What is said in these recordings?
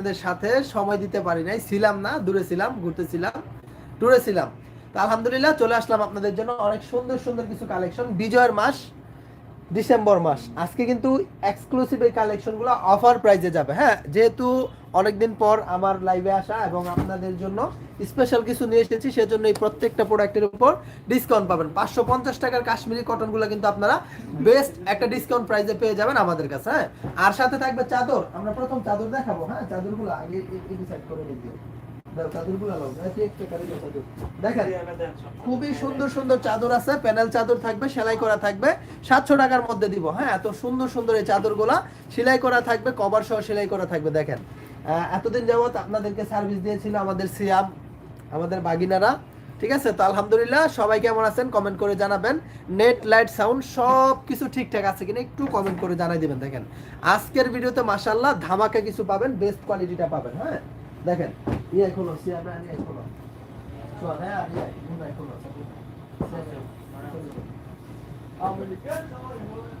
আপনাদের সাথে সময় দিতে পারি নাই। ছিলাম না, দূরে ছিলাম ঘুরতেছিলাম টুরে ছিলাম। তো আলহামদুলিল্লাহ চলে আসলাম আপনাদের জন্য অনেক সুন্দর সুন্দর কিছু কালেকশন বিজয়ের মাস ডিসেম্বর মাস। আজকে কিন্তু এক্সক্লুসিভ এই কালেকশনগুলো অফার প্রাইজে যাবে হ্যাঁ? যেহেতু অনেকদিন পর আমার লাইভে আসা এবং আপনাদের জন্য স্পেশাল কিছু নিয়ে এসেছি, সেজন্য এই প্রত্যেকটা প্রোডাক্টের উপর ডিসকাউন্ট পাবেন। পাঁচশো পঞ্চাশ টাকার কাশ্মীরি কটনগুলো কিন্তু আপনারা বেস্ট একটা ডিসকাউন্ট প্রাইজে পেয়ে যাবেন আমাদের কাছে হ্যাঁ? আর সাথে থাকবে চাদর। আমরা প্রথম চাদর দেখাবো হ্যাঁ? চাদরগুলো আগে ডিসাইড করে নিই খুবই সুন্দর সুন্দর চাদর আছে প্যানেল চাদর থাকবে সেলাই করা থাকবে। সাতশো টাকার মধ্যে দিব হ্যাঁ? এত সুন্দর সুন্দর এই চাদরগুলা সেলাই করা থাকবে কভার সহ সেলাই করা থাকবে দেখেন। এতদিন যাবত আপনাদেরকে সার্ভিস দিয়েছিল আমাদের সিয়াম আমাদের বাগিনারা ঠিক আছে? তো আলহামদুলিল্লাহ সবাই কেমন আছেন? কমেন্ট করে জানাবেন। নেট লাইট সাউন্ড সব কিছু ঠিকঠাক আছে কিনা একটু কমেন্ট করে জানাই দিবেন দেখেন। আজকের ভিডিওতে মাশাল্লাহ ধামাকা কিছু পাবেন বেস্ট কোয়ালিটিটা পাবেন হ্যাঁ? দেখেন ইয়ে খোলো সিয়াম ইয়ে খোলো। চল হ্যাঁ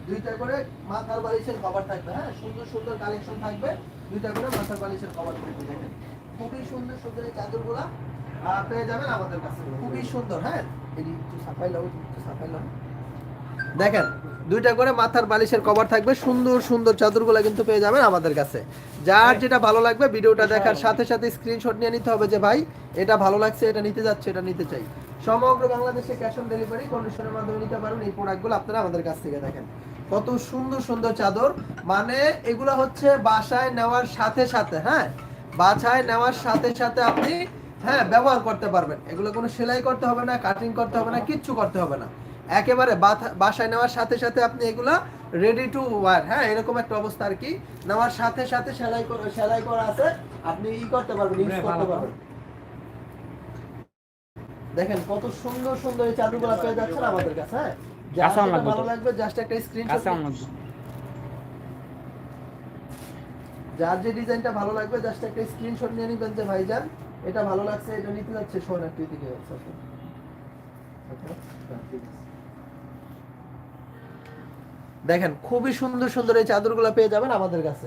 দুইটা করে মাথার বালিশের কভার থাকবে হ্যাঁ সুন্দর সুন্দর কালেকশন থাকবে। দুইটা করে মাথার বালিশের কভার থাকবে, দেখেন। খুবই সুন্দর সুন্দর এই চাদরগুলা পেয়ে যাবেন আমাদের কাছে। খুবই সুন্দর হ্যাঁ। একটু সাফাই একটু সাফাই দেখেন দুইটা করে মাথার বালিশের কভার থাকবে। সুন্দর সুন্দর চাদরগুলো কিন্তু পেয়ে যাবেন আমাদের কাছে। যার যেটা ভালো লাগবে ভিডিওটা দেখার সাথে সাথে স্ক্রিনশট নিয়ে নিতে হবে যে ভাই এটা ভালো লাগছে এটা নিতে যাচ্ছে এটা নিতে চাই। সমগ্র বাংলাদেশে ক্যাশ অন ডেলিভারি কন্ডিশনের মাধ্যমে নিতে পারবেন এই প্রোডাক্টগুলো আপনারা আমাদের কাছ থেকে দেখেন। কত সুন্দর সুন্দর চাদর। মানে এগুলো হচ্ছে বাসায় নেওয়ার সাথে সাথে হ্যাঁ? বাসায় নেওয়ার সাথে সাথে আপনি হ্যাঁ ব্যবহার করতে পারবেন। এগুলো কোনো সেলাই করতে হবে না কাটিং করতে হবে না কিচ্ছু করতে হবে না। একেবারে বাসায় নেওয়ার সাথে সাথে আপনি এগুলা রেডি টু ওয়ার হ্যাঁ? এরকম একটা অবস্থা আর কি। নেওয়ার সাথে সাথে সেলাই করা সেলাই করা আছে। আপনি ই করতে পারবেন ইউজ করতে পারবেন। দেখেন কত সুন্দর সুন্দর এই চাদরগুলো পেয়ে যাচ্ছেন আমাদের কাছে হ্যাঁ? ভালো লাগবে জাস্ট একটা স্ক্রিনশট যার যে ডিজাইনটা ভালো লাগবে জাস্ট একটা স্ক্রিনশট নিয়ে নিবেন যে ভাইজান এটা ভালো লাগছে এটা নিতে যাচ্ছে শোন একটু এদিকে আচ্ছা, দেখেন, খুবই সুন্দর সুন্দর এই চাদরগুলো পেয়ে যাবেন আমাদের কাছে।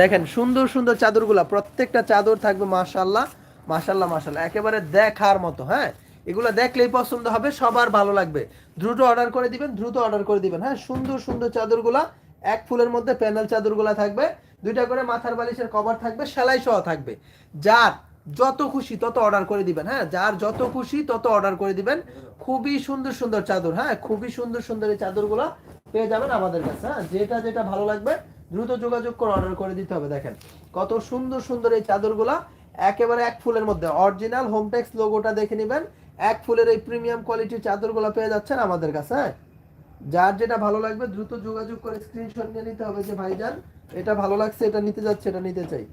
দেখেন, সুন্দর সুন্দর চাদরগুলা, প্রত্যেকটা চাদর থাকবে মাশাল্লাহ মাশাল্লাহ মাশাল্লাহ একেবারে দেখার মতো হ্যাঁ? এগুলো দেখলেই পছন্দ হবে, সবার ভালো লাগবে। দ্রুত অর্ডার করে দিবেন, দ্রুত অর্ডার করে দিবেন হ্যাঁ? সুন্দর সুন্দর চাদরগুলা, এক ফুলের মধ্যে প্যানেল চাদরগুলা থাকবে, দুইটা করে মাথার বালিশের কভার থাকবে, সেলাই সহ থাকবে। যার যত খুশি তত অর্ডার করে দিবেন হ্যাঁ? যার যত খুশি তত অর্ডার করে দিবেন। খুবই সুন্দর সুন্দর চাদর হ্যাঁ? খুবই সুন্দর সুন্দর এই চাদরগুলা পেয়ে যাবেন আমাদের কাছে হ্যাঁ? যেটা যেটা ভালো লাগবে, দ্রুত যোগাযোগ করে অর্ডার করে দিতে হবে, দেখেন। কত সুন্দর সুন্দর এই চাদরগুলা, একেবারে এক ফুলের মধ্যে। অরিজিনাল হোমটেক্স লোগোটা দেখে নেবেন। এক ফুলের এই প্রিমিয়াম কোয়ালিটির চাদরগুলো পেয়ে যাচ্ছেন আমাদের কাছে হ্যাঁ? যার যেটা ভালো লাগবে, দ্রুত যোগাযোগ করে স্ক্রিনশট নিয়ে নিতে হবে যে ভাইজান, এটা ভালো লাগছে, এটা নিতে যাচ্ছে, এটা নিতে চাই।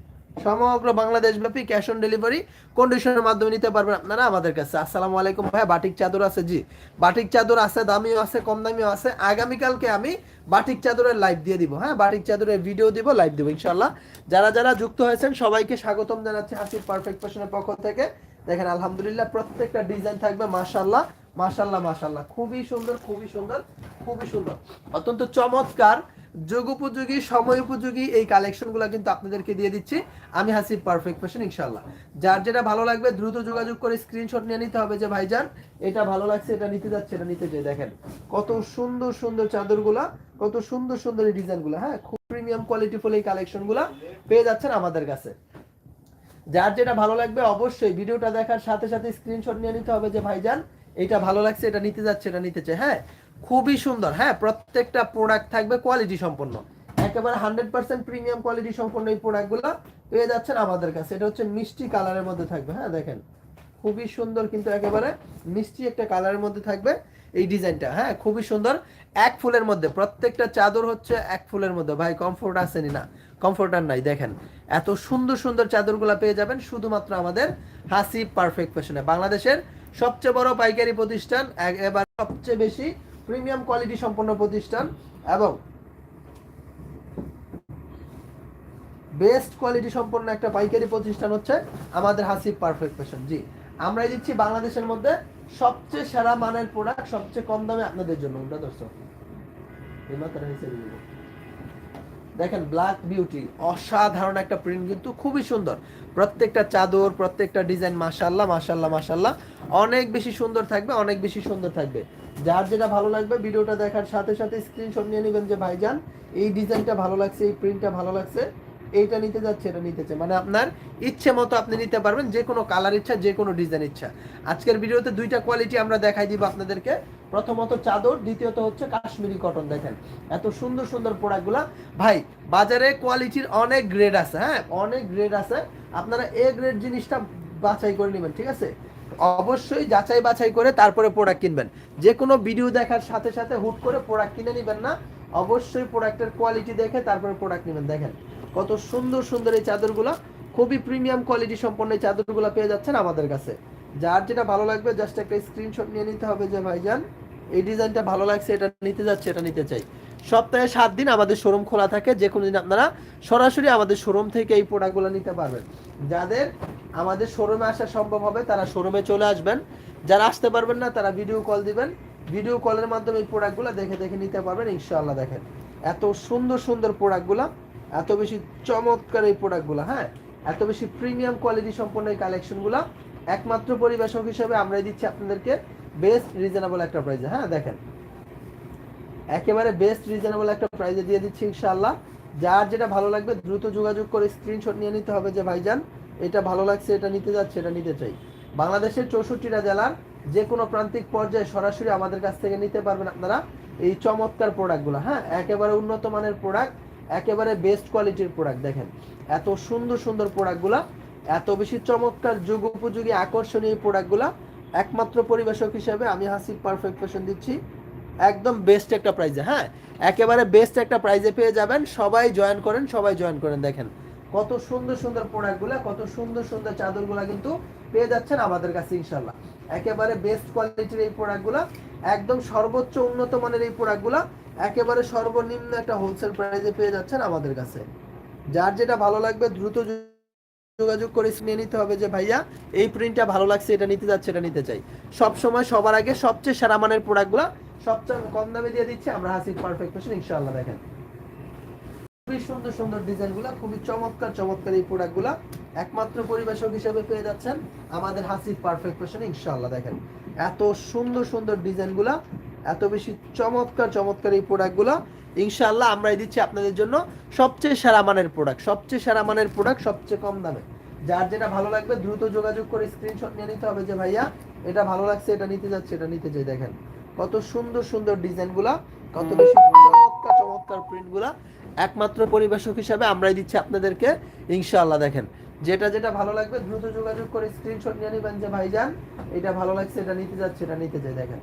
সমগ্র বাংলাদেশ ব্যাপী ক্যাশ অন ডেলিভারি কন্ডিশনের মাধ্যমে নিতে পারবেন আপনারা আমাদের কাছে। আসসালামু আলাইকুম ভাই, বাটিক চাদর আছে, জি। বাটিক চাদর আছে, দামিও আছে, কম দামিও আছে। আগামীকালকে আমি বাটিক চাদরের লাইভ দিয়ে দিব হ্যাঁ? বাটিক চাদরের ভিডিও দিব লাইভ দিব ইনশাল্লাহ যারা যারা যুক্ত হয়েছেন, সবাইকে স্বাগতম জানাচ্ছি হাসির পারফেক্ট ফ্যাশনের পক্ষ থেকে। দেখেন, আলহামদুলিল্লাহ, প্রত্যেকটা ডিজাইন থাকবে মাশাল্লাহ মাশাল্লাহ মাশাল্লাহ খুবই সুন্দর খুবই সুন্দর খুবই সুন্দর। অত্যন্ত চমৎকার যুগ উপযোগী, সময় উপযোগী, এই কালেকশনগুলো কিন্তু আপনাদেরকে দিয়ে দিচ্ছি। আমি হাসিব পারফেক্ট ফ্যাশন ইনশাল্লাহ যার যেটা ভালো লাগবে, দ্রুত যোগাযোগ করে স্ক্রিনশট নিয়ে নিতে হবে যে, ভাইজান, এটা ভালো লাগছে, এটা নিতে যাচ্ছে, এটা নিতে চাই দেখেন, কত সুন্দর সুন্দর চাদরগুলা, কত সুন্দর সুন্দর এই ডিজাইনগুলো হ্যাঁ? খুব প্রিমিয়াম কোয়ালিটি ফুল এই কালেকশনগুলো পেয়ে যাচ্ছেন আমাদের কাছে। যার যেটা ভালো লাগবে, অবশ্যই ভিডিওটা দেখার সাথে সাথে স্ক্রিনশট নিয়ে নিতে হবে যে, ভাইজান, এটা ভালো লাগছে, এটা নিতে যাচ্ছে, এটা নিতে চাই। হ্যাঁ? খুবই সুন্দর। হ্যাঁ প্রত্যেকটা প্রোডাক্ট থাকবে কোয়ালিটি সম্পন্ন। একেবারে হান্ড্রেড পার্সেন্ট প্রিমিয়াম কোয়ালিটি সম্পন্ন এই প্রোডাক্টগুলো পেয়ে যাচ্ছেন আমাদের কাছে। এটা হচ্ছে মিষ্টি কালারের মধ্যে থাকবে। হ্যাঁ দেখেন। খুবই সুন্দর কিন্তু একেবারে মিষ্টি একটা কালারের মধ্যে থাকবে এই ডিজাইনটা। হ্যাঁ খুবই সুন্দর। এক ফুলের মধ্যে, প্রত্যেকটা চাদর হচ্ছে এক ফুলের মধ্যে। ভাই কমফোর্ট আসেনি না। কমফোর্টার নাই, দেখেন। এত সুন্দর সুন্দর চাদরগুলো পেয়ে যাবেন শুধুমাত্র আমাদের হাসি পারফেক্ট ফ্যাশনে বাংলাদেশের সবচেয়ে বড় পাইকারি প্রতিষ্ঠান এবার সবচেয়ে বেশি প্রিমিয়াম কোয়ালিটি সম্পন্ন প্রতিষ্ঠান এবং বেস্ট কোয়ালিটি সম্পন্ন একটা পাইকারি প্রতিষ্ঠান হচ্ছে আমাদের হাসিব পারফেক্ট ফ্যাশন। জি, আমরাই দিচ্ছি বাংলাদেশের মধ্যে সবচেয়ে সেরা মানের প্রোডাক্ট সবচেয়ে কম দামে আপনাদের জন্য। ওটা দর্শক। দেখেন ব্ল্যাক বিউটি অসাধারণ একটা প্রিন্ট কিন্তু খুবই সুন্দর। প্রত্যেকটা চাদর, প্রত্যেকটা ডিজাইন মাশাল্লাহ মাশাল্লাহ মাশাল্লাহ অনেক বেশি সুন্দর থাকবে, অনেক বেশি সুন্দর থাকবে। যার যেটা ভালো লাগবে, ভিডিওটা দেখার সাথে সাথে স্ক্রিনশট নিয়ে নেবেন যে ভাইজান, এই ডিজাইনটা ভালো লাগছে, এই প্রিন্টটা ভালো লাগছে, এইটা নিতে যাচ্ছে, এটা নিতে চাই মানে আপনার ইচ্ছে মতো আপনি নিতে পারবেন, যে কোনো কালার ইচ্ছা, যে কোনো ডিজাইন ইচ্ছা। আজকের ভিডিওতে দুইটা কোয়ালিটি আমরা দেখাই দিব আপনাদেরকে। প্রথমত চাদর, দ্বিতীয়ত হচ্ছে কাশ্মীরি কটন দেখেন। এত সুন্দর সুন্দর প্রোডাক্টগুলা ভাই, বাজারে কোয়ালিটির অনেক গ্রেড আছে হ্যাঁ? অনেক গ্রেড আছে। আপনারা এ গ্রেড জিনিসটা বাছাই করে নেবেন, ঠিক আছে? অবশ্যই যাচাই বাছাই করে তারপরে প্রোডাক্ট কিনবেন। যে কোনো ভিডিও দেখার সাথে সাথে হুট করে প্রোডাক্ট কিনে নেবেন না। অবশ্যই প্রোডাক্টের কোয়ালিটি দেখে তারপরে প্রোডাক্ট নেবেন। দেখেন কত সুন্দর সুন্দর এই চাদরগুলো। খুবই প্রিমিয়াম কোয়ালিটি সম্পন্ন এই চাদরগুলো পেয়ে যাচ্ছেন আমাদের কাছে। যার যেটা ভালো লাগবে জাস্ট একটা স্ক্রিনশট নিয়ে নিতে হবে যে ভাইজান, এই ডিজাইনটা ভালো লাগছে, এটা নিতে যাচ্ছে, এটা নিতে চাই। সপ্তাহে সাত দিন আমাদের শোরুম খোলা থাকে যে কোনো দিন আপনারা সরাসরি আমাদের শোরুম থেকে এই প্রোডাক্টগুলো নিতে পারবেন। যাদের আমাদের শোরুমে আসা সম্ভব হবে, তারা শোরুমে চলে আসবেন। যারা আসতে পারবেন না, তারা ভিডিও কল দিবেন। ভিডিও কলের মাধ্যমে এই প্রোডাক্টগুলো দেখে দেখে নিতে পারবেন, ইনশাআল্লাহ দেখেন। এত সুন্দর সুন্দর প্রোডাক্টগুলো এত বেশি চমৎকার এই প্রোডাক্টগুলো হ্যাঁ? এত বেশি প্রিমিয়াম কোয়ালিটি সম্পন্ন এই কালেকশনগুলো একমাত্র পরিবেশক হিসেবে আমরাই দিচ্ছি আপনাদেরকে বেস্ট রিজনেবল একটা প্রাইসে হ্যাঁ? দেখেন। একেবারে বেস্ট রিজনেবল একটা প্রাইসে দিয়ে দিচ্ছি, ইনশাআল্লাহ। যার যেটা ভালো লাগবে, দ্রুত যোগাযোগ করে স্ক্রিনশট নিয়ে নিতে হবে যে ভাইজান। এটা ভালো লাগছে, এটা নিতে যাচ্ছে, এটা নিতে চাই। বাংলাদেশের চৌষট্টিটা জেলার যে কোনো প্রান্তিক পর্যায়ে সরাসরি আমাদের কাছ থেকে নিতে পারবেন আপনারা এই চমৎকার প্রোডাক্টগুলো। হ্যাঁ একেবারে উন্নত মানের প্রোডাক্ট, একেবারে বেস্ট কোয়ালিটির প্রোডাক্ট, দেখেন। এত সুন্দর সুন্দর প্রোডাক্টগুলো, এত বেশি চমৎকার যুগ উপযোগী, আকর্ষণীয় প্রোডাক্টগুলো একমাত্র পরিবেশক হিসেবে আমি হাসিব পারফেক্ট ফ্যাশন দিচ্ছি। একদম বেস্ট একটা প্রাইজে হ্যাঁ? একেবারে বেস্ট একটা প্রাইজে পেয়ে যাবেন, সবাই জয়েন করেন, সবাই জয়েন করেন, দেখেন। কত সুন্দর সুন্দর প্রোডাক্টগুলো কত সুন্দর সুন্দর চাদরগুলো কিন্তু পেয়ে যাচ্ছেন আমাদের কাছে ইনশাল্লাহ একেবারে বেস্ট কোয়ালিটির এই প্রোডাক্টগুলো একদম সর্বোচ্চ উন্নত মানের এই প্রোডাক্টগুলো একেবারে সর্বনিম্ন একটা হোলসেল প্রাইসে পেয়ে যাচ্ছেন আমাদের কাছে। যার যেটা ভালো লাগবে, দ্রুত যোগাযোগ করে নিয়ে নিতে হবে যে, ভাইয়া, এই প্রিন্টটা ভালো লাগছে, এটা নিতে যাচ্ছে, এটা নিতে চাই। সব সময় সবার আগে সবচেয়ে সেরা মানের প্রোডাক্টগুলো সবচেয়ে কম দামে দিয়ে দিচ্ছি, আমরা হাসির পারফেক্ট ফ্যাশন ইনশাআল্লাহ দেখেন। খুবই সুন্দর সুন্দর ডিজাইনগুলো, খুবই চমৎকার চমৎকার এই প্রোডাক্টগুলো একমাত্র পরিবেশক হিসেবে পেয়ে যাচ্ছেন আমাদের হাসির পারফেক্ট ফ্যাশন ইনশাআল্লাহ দেখেন। এত সুন্দর সুন্দর ডিজাইনগুলো, এত বেশি চমৎকার চমৎকার এই প্রোডাক্টগুলো, ইনশাআল্লাহ আমরাই দিচ্ছি আপনাদের জন্য সবচেয়ে সেরা মানের প্রোডাক্ট, সবচেয়ে সেরা মানের প্রোডাক্ট সবচেয়ে কম দামে। যার যেটা ভালো লাগবে দ্রুত যোগাযোগ করে স্ক্রিনশট নিয়ে নিতে হবে যে, ভাইয়া, এটা ভালো লাগছে, এটা নিতে যাচ্ছে, এটা নিতে চাই। দেখেন, কত সুন্দর সুন্দর ডিজাইনগুলা, কত বেশি চমৎকার চমৎকার প্রিন্টগুলা একমাত্র পরিবেশক হিসাবে আমরাই দিচ্ছি আপনাদেরকে, ইনশাআল্লাহ দেখেন। যেটা যেটা ভালো লাগবে, দ্রুত যোগাযোগ করে স্ক্রিনশট নিয়ে নেবেন যে, ভাইজান, এটা ভালো লাগছে, এটা নিতে যাচ্ছে, এটা নিতে চাই দেখেন,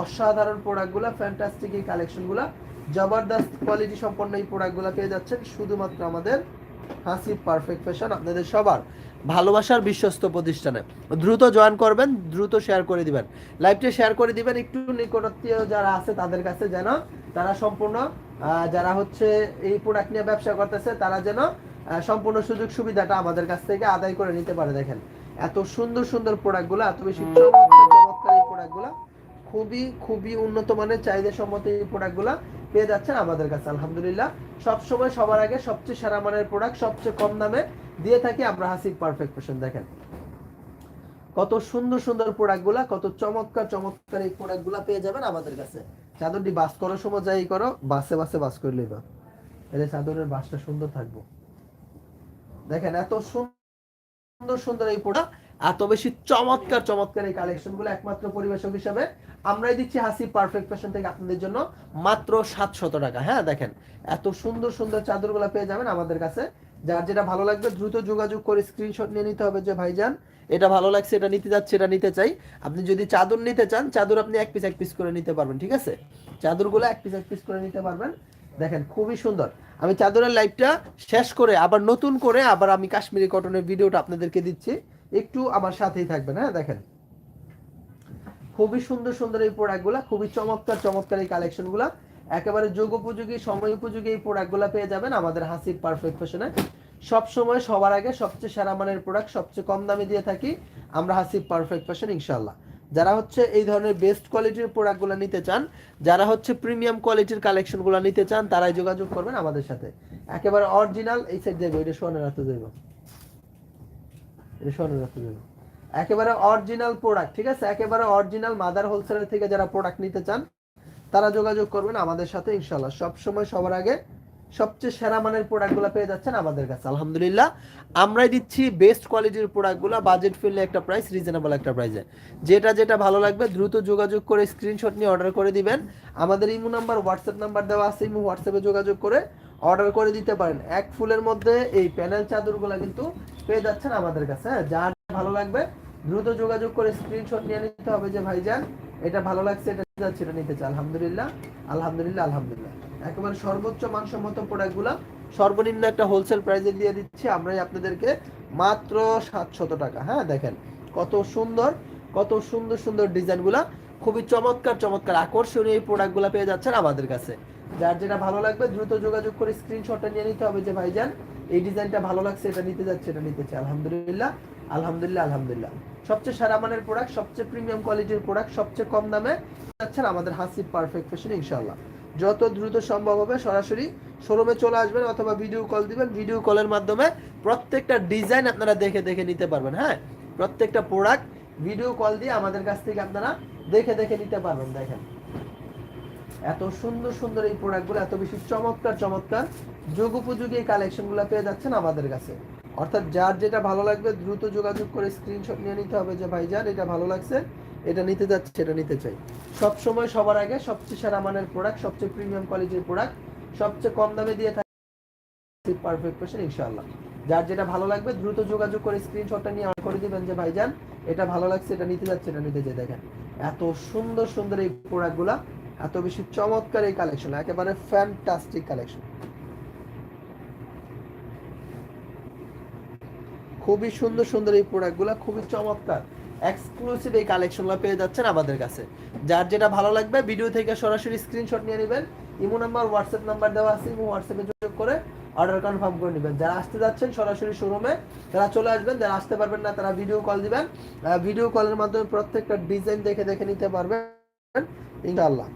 অসাধারণ প্রোডাক্টগুলো ফ্যান্টাস্টিক এই কালেকশনগুলো জবরদস্ত কোয়ালিটি সম্পন্ন এই প্রোডাক্টগুলো পেয়ে যাচ্ছেন শুধুমাত্র আমাদের হাসি পারফেক্ট ফ্যাশন আপনাদের সবার ভালোবাসার বিশ্বস্ত প্রতিষ্ঠানে। দ্রুত জয়েন করবেন, দ্রুত শেয়ার করে দিবেন। লাইভটা শেয়ার করে দিবেন, একটু নিকটাত্মীয় যারা আছে, তাদের কাছে যেন তারা সম্পূর্ণ যারা হচ্ছে এই প্রোডাক্ট নিয়ে ব্যবসা করতেছে তারা যেন সম্পূর্ণ সুযোগ সুবিধাটা আমাদের কাছ থেকে আদায় করে নিতে পারে। দেখেন এত সুন্দর সুন্দর প্রোডাক্টগুলো এত বেশি চমৎকার চমৎকার এই প্রোডাক্টগুলো খুবই খুবই উন্নত মানের চাহিদা সম্মত এই প্রোডাক্টগুলো পেয়ে যাচ্ছেন আমাদের কাছে আলহামদুলিল্লাহ। সবসময় সবার আগে সবচেয়ে সেরা মানের প্রোডাক্ট সবচেয়ে কম দামে দিয়ে থাকি আমরা হাসিক পারফেক্ট ফ্যাশন দেখেন। কত সুন্দর সুন্দর প্রোডাক্ট প্রোডাক্টগুলা কত চমৎকার চমৎকার এই প্রোডাক্ট প্রোডাক্টগুলা পেয়ে যাবেন আমাদের কাছে। চাদরটি বাস করার সময় যাই করো, বাসে বাসে বাস করে লইবা। এলে চাদরের বাসটা সুন্দর থাকব। দেখেন এত সুন্দর সুন্দর এই প্রোডাক্ট এত বেশি চমৎকার চমৎকার এই কালেকশনগুলো একমাত্র পরিবেশক হিসাবে। আমরাই দিচ্ছি হাসি পারফেক্ট ফ্যাশন থেকে আপনাদের জন্য মাত্র সাতশত টাকা। হ্যাঁ দেখেন, এত সুন্দর সুন্দর চাদরগুলো পেয়ে যাবেন আমাদের কাছে। যার যেটা ভালো লাগবে, দ্রুত যোগাযোগ করে স্ক্রিনশট নিয়ে নিতে হবে যে ভাইজান, এটা ভালো লাগছে, এটা নিতে যাচ্ছে, এটা নিতে চাই। আপনি যদি চাদর নিতে চান, চাদর আপনি এক পিস এক পিস করে নিতে পারবেন, ঠিক আছে? চাদরগুলো এক পিস এক পিস করে নিতে পারবেন। দেখেন, খুবই সুন্দর। আমি চাদরের লাইভটা শেষ করে, আবার নতুন করে, আবার আমি কাশ্মীরি কটনের ভিডিওটা আপনাদেরকে দিচ্ছি। একটু আমার সাথেই থাকবেন হ্যাঁ দেখেন। খুবই সুন্দর সুন্দর এই প্রোডাক্টগুলো খুবই চমৎকার চমৎকার এই কালেকশনগুলো একেবারে যোগ উপযোগী, সময় উপযোগী এই প্রোডাক্টগুলো পেয়ে যাবেন আমাদের হাসির পারফেক্ট ফ্যাশনে সব সময় সবার আগে সবচেয়ে সেরা মানের প্রোডাক্ট সবচেয়ে কম দামে দিয়ে থাকি আমরা হাসির পারফেক্ট ফ্যাশন ইনশাল্লাহ যারা হচ্ছে এই ধরনের বেস্ট কোয়ালিটির প্রোডাক্টগুলো নিতে চান, যারা হচ্ছে প্রিমিয়াম কোয়ালিটির কালেকশনগুলো নিতে চান, তারাই যোগাযোগ করবেন আমাদের সাথে। একেবারে অরিজিনাল এই সাইড যাবে এটা সোনের রাতে যাইব এটা সোনের রাতে যাবে একেবারে অরিজিনাল প্রোডাক্ট ঠিক আছে? একেবারে অরিজিনাল মাদার হোলসেলার থেকে যারা প্রোডাক্ট নিতে চান তারা যোগাযোগ করবেন আমাদের সাথে ইনশাল্লাহ সব সময় সবার আগে সবচেয়ে সেরা মানের প্রোডাক্টগুলো পেয়ে যাচ্ছেন আমাদের কাছে, আলহামদুলিল্লাহ। আমরাই দিচ্ছি বেস্ট কোয়ালিটির প্রোডাক্টগুলো বাজেট ফিল্ডে একটা প্রাইস রিজনেবল একটা প্রাইসে যেটা যেটা ভালো লাগবে, দ্রুত যোগাযোগ করে স্ক্রিনশট নিয়ে অর্ডার করে দিবেন। আমাদের ইমো নাম্বার হোয়াটসঅ্যাপ নাম্বার দেওয়া আছে, ইমো হোয়াটসঅ্যাপে যোগাযোগ করে অর্ডার করে দিতে পারেন। এক ফুলের মধ্যে এই প্যানেল চাদরগুলো কিন্তু পেয়ে যাচ্ছেন আমাদের কাছে হ্যাঁ? যার ভালো লাগবে, দ্রুত যোগাযোগ করে স্ক্রিনশট নিয়ে নিতে হবে যে ভাইজান, এটা ভালো লাগছে, এটা যাচ্ছে এটা নিতে চাই আলহামদুলিল্লাহ আলহামদুলিল্লাহ আলহামদুলিল্লাহ। একেবারে সর্বোচ্চ মানসম্মত প্রোডাক্টগুলো সর্বনিম্ন একটা হোলসেল প্রাইসে দিয়ে দিচ্ছি। আমরাই আপনাদেরকে মাত্র সাতশত টাকা। হ্যাঁ দেখেন কত সুন্দর কত সুন্দর সুন্দর ডিজাইনগুলা। খুবই চমৎকার চমৎকার, আকর্ষণীয় এই প্রোডাক্টগুলো পেয়ে যাচ্ছেন আমাদের কাছে। যার যেটা ভালো লাগবে, দ্রুত যোগাযোগ করে স্ক্রিনশটটা নিয়ে নিতে হবে যে ভাইজান, এই ডিজাইনটা ভালো লাগছে, এটা নিতে যাচ্ছে, এটা নিতে চাই। আলহামদুলিল্লাহ আলহামদুলিল্লাহ আলহামদুলিল্লাহ। সবচেয়ে সারা মানের প্রোডাক্ট সবচেয়ে প্রিমিয়াম কোয়ালিটির প্রোডাক্ট সবচেয়ে কম দামে যাচ্ছেন আমাদের হাসি পারফেক্ট ফ্যাশন ইনশাআল্লাহ। যত দ্রুত সম্ভব হবে, সরাসরি শোরুমে চলে আসবেন অথবা ভিডিও কল দিবেন। ভিডিও কলের মাধ্যমে প্রত্যেকটা ডিজাইন আপনারা দেখে দেখে নিতে পারবেন হ্যাঁ? প্রত্যেকটা প্রোডাক্ট ভিডিও কল দিয়ে আমাদের কাছ থেকে আপনারা দেখে দেখে নিতে পারবেন, দেখেন। এত সুন্দর সুন্দর এই প্রোডাক্টগুলো এত বেশি চমৎকার চমৎকার যুগ উপযোগী এই কালেকশনগুলো পেয়ে যাচ্ছেন আমাদের কাছে। অর্থাৎ যার যেটা ভালো লাগবে দ্রুত যোগাযোগ করে স্ক্রিনশট নিয়ে নিতে হবে যে ভাইজান এটা ভালো লাগছে, এটা নিতে যাচ্ছে, এটা নিতে চাই। সব সময় সবার আগে সবচেয়ে সেরা মানের প্রোডাক্ট সবচেয়ে প্রিমিয়াম কোয়ালিটির প্রোডাক্ট সবচেয়ে কম দামে দিয়ে থাকে পারফেক্ট পেশেন্ট ইনশাআল্লাহ। যার যেটা ভালো লাগবে, দ্রুত যোগাযোগ করে স্ক্রিনশটটা নিয়ে অর্ডার করে দিবেন যে ভাইজান এটা ভালো লাগছে, এটা নিতে যাচ্ছে, এটা নিতে চাই। দেখেন, এত সুন্দর সুন্দর এই প্রোডাক্টগুলা এত বেশি চমৎকার এই কালেকশন একেবারে ফ্যান্টাস্টিক কালেকশন খুবই সুন্দর সুন্দর এই প্রোডাক্টগুলো খুবই চমৎকার। এক্সক্লুসিভ এই কালেকশনগুলো পেয়ে যাচ্ছেন আমাদের কাছে। যার যেটা ভালো লাগবে ভিডিও থেকে সরাসরি স্ক্রিনশট নিয়ে নেবেন। ইমো নাম্বার হোয়াটসঅ্যাপ নাম্বার দেওয়া আছে, ইমো হোয়াটসঅ্যাপে যোগাযোগ করে অর্ডার কনফার্ম করে নেবেন। যারা আসতে যাচ্ছেন সরাসরি শোরুমে তারা চলে আসবেন, যারা আসতে পারবেন না, তারা ভিডিও কল দিবেন। ভিডিও কলের মাধ্যমে প্রত্যেকটা ডিজাইন দেখে দেখে নিতে পারবেন, ইনশাআল্লাহ।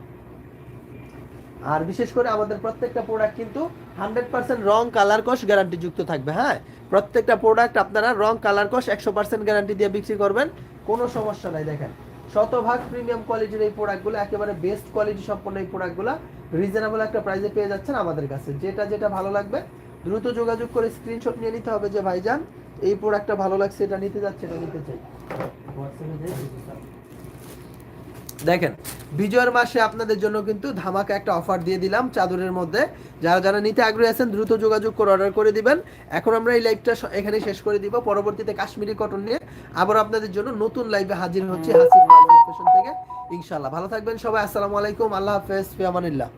আর বিশেষ করে আমাদের প্রত্যেকটা প্রোডাক্ট কিন্তু হান্ড্রেড পার্সেন্ট রং কালার কস গ্যারান্টি যুক্ত থাকবে হ্যাঁ? প্রত্যেকটা প্রোডাক্ট আপনারা রং কালার কস একশো পার্সেন্ট গ্যারান্টি দিয়ে বিক্রি করবেন। কোনো সমস্যা নাই, দেখেন। শতভাগ প্রিমিয়াম কোয়ালিটির এই প্রোডাক্টগুলো একেবারে বেস্ট কোয়ালিটি সম্পন্ন এই প্রোডাক্টগুলো রিজনেবল একটা প্রাইসে পেয়ে যাচ্ছেন আমাদের কাছে। যেটা যেটা ভালো লাগবে, দ্রুত যোগাযোগ করে স্ক্রিনশট নিয়ে নিতে হবে যে ভাইজান, এই প্রোডাক্টটা ভালো লাগছে, এটা নিতে যাচ্ছে, এটা নিতে চাই। হোয়াটসঅ্যাপে দেখেন, বিজয়ের মাসে আপনাদের জন্য কিন্তু ধামাকা একটা অফার দিয়ে দিলাম চাদরের মধ্যে। যারা যারা নিতে আগ্রহী আছেন, দ্রুত যোগাযোগ করে অর্ডার করে দিবেন। এখন আমরা এই লাইভটা এখানে শেষ করে দিব। পরবর্তীতে কাশ্মীরি কটন নিয়ে আবার আপনাদের জন্য নতুন লাইভে হাজির হচ্ছে হাসির থেকে। ইনশাল্লাহ ভালো থাকবেন সবাই। আসসালামু আলাইকুম। আল্লাহ হাফেজ। ফিয়ামানিল্লাহ।